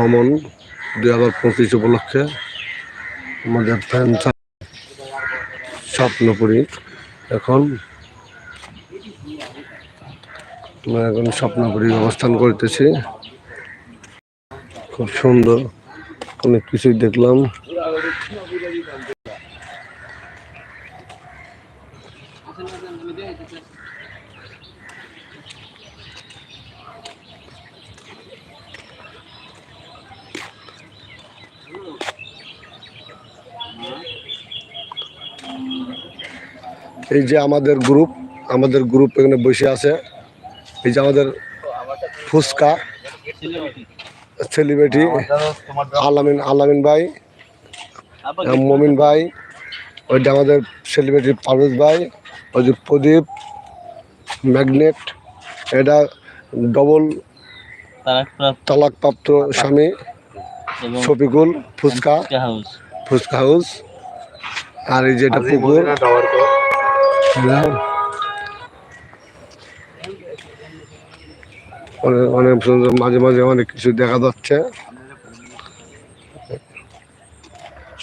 ভ্রমণ দুই হাজার পঁচিশ উপলক্ষে আমাদের ফ্যান স্বপ্নপুরী। এখন আমরা এখন স্বপ্নপুরী অবস্থান করতেছি। খুব সুন্দর, অনেক কিছুই দেখলাম। এই যে আমাদের গ্রুপ আমাদের গ্রুপ এখানে বসে আছে। এই যে আমাদের ফুচকা সেলিব্রিটি আলামিন আলামিন ভাই মমিন ভাই ওইটা আমাদের সেলিব্রিটি পারভেজ ভাই ওই যে প্রদীপ ম্যাগনেট এটা ডবল তালাকপ্রাপ্ত স্বামী এবং শফিকুল ফুচকা ফুচকা হাউস আর এই যে এটা পুকুর। এটা অনেক সুন্দর, মাঝে মাঝে অনেক কিছু দেখা যাচ্ছে।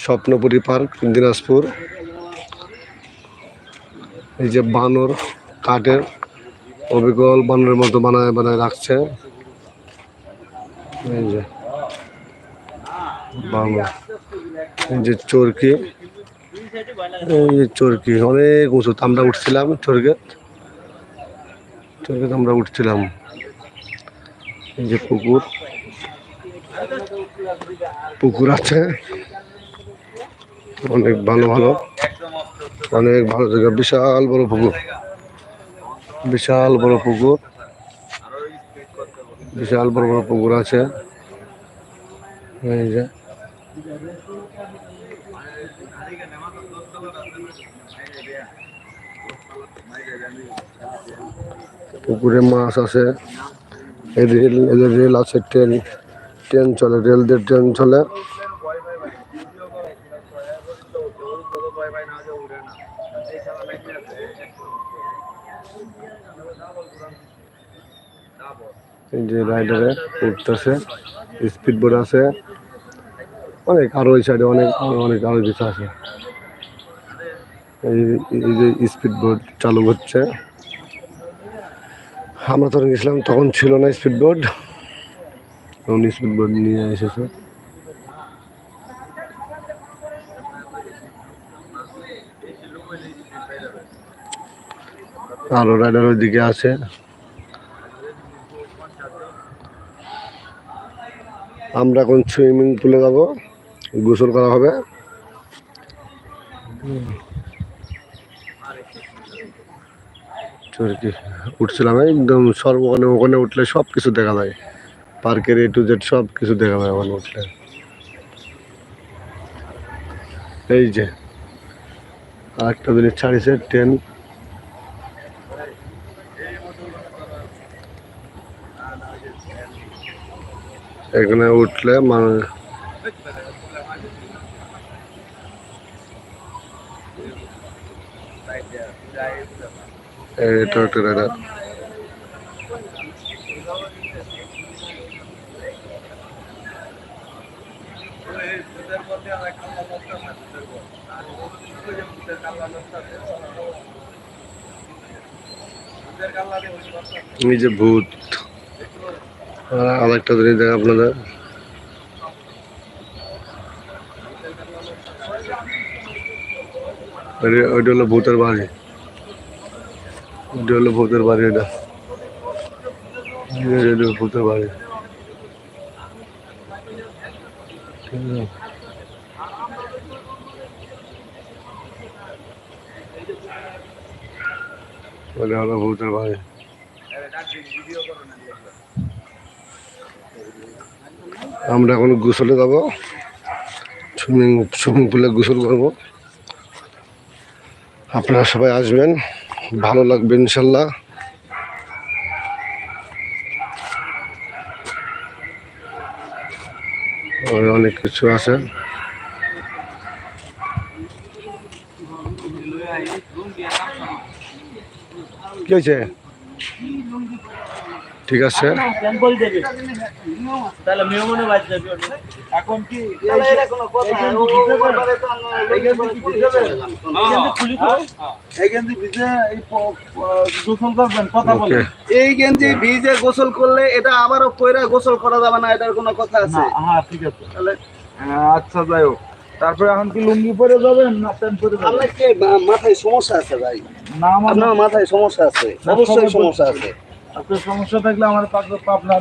স্বপ্নপুরী পার্ক, দিনাজপুর। এই যে বানর কাঠের অবিকল বানরের মতো বানায় বানায় রাখছে। এই যে বানর, এই যে চরকি। এই চরকি, অনেক উঁচু আমরা উঠছিলাম চরকে। চরকে আমরা উঠছিলাম। এই যে পুকুর। পুকুর আছে। অনেক ভালো ভালো। অনেক ভালো জায়গা। বিশাল বড় পুকুর। বিশাল বড় পুকুর। বিশাল বড় বড় পুকুর আছে। এই যে। পুকুরে মাছ আছে। রেল এদের রেল আছে, ট্রেন ট্রেন চলে রেল দিয়ে ট্রেন চলে। যে রাইডারে উঠতেছে স্পিড বোর্ড আছে। অনেক আরও ওই সাইডে অনেক অনেক আরও কিছু আছে। এই এই যে স্পিড বোর্ড চালু হচ্ছে। আমরা তখন গেছিলাম, তখন ছিল না স্পিড বোর্ড তখন স্পিড বোর্ড নিয়ে এসেছে। আরও রাইডার ওইদিকে আছে। আমরা এখন সুইমিং পুলে যাব। গোসল করা হবে। উঠছিলাম একদম সর্ব ওখানে ওখানে উঠলে সব কিছু দেখা যায়। পার্কের এ টু জেড সব কিছু দেখা যায় ওখানে উঠলে। এই যে, আরেকটা জিনিস ছাড়িছে ট্রেন। এখানে উঠলে মানে এটা একটা রাইডার এই যে ভূত আর আরেকটা জিনিস দেখ আপনাদের। ওইটা- ওইটা হলো ভূতের বাড়ি ওইটা হলো ভূতের বাড়ি এটা এই যে এটা ভূতের বাড়ি ঠিক আছে? ওইটা হলো ভূতের বাড়ি আমরা এখন গোসলে যাব। সুইমিং সুইমিং পুলে গোসল করব। আপনারা সবাই আসবেন। ভালো লাগবে ইনশাল্লাহ। অনেক কিছু আছে। কি হয়েছে? ঠিক আছে। এই গেঞ্জি ভিজে গোসল করলে এটা আবারও পয়রা গোসল করা যাবে না এটার কোনো কথা আছে? হ্যাঁ ঠিক আছে। তাহলে আচ্ছা যাই হোক। তারপরে এখন কি লুঙ্গি পরে যাবেন না প্যান্ট পরে যাবেন? মাথায় সমস্যা আছে ভাই? না আমার মাথায় সমস্যা আছে? অবশ্যই সমস্যা আছে। আপনার সমস্যা থাকলে আমার পাবনা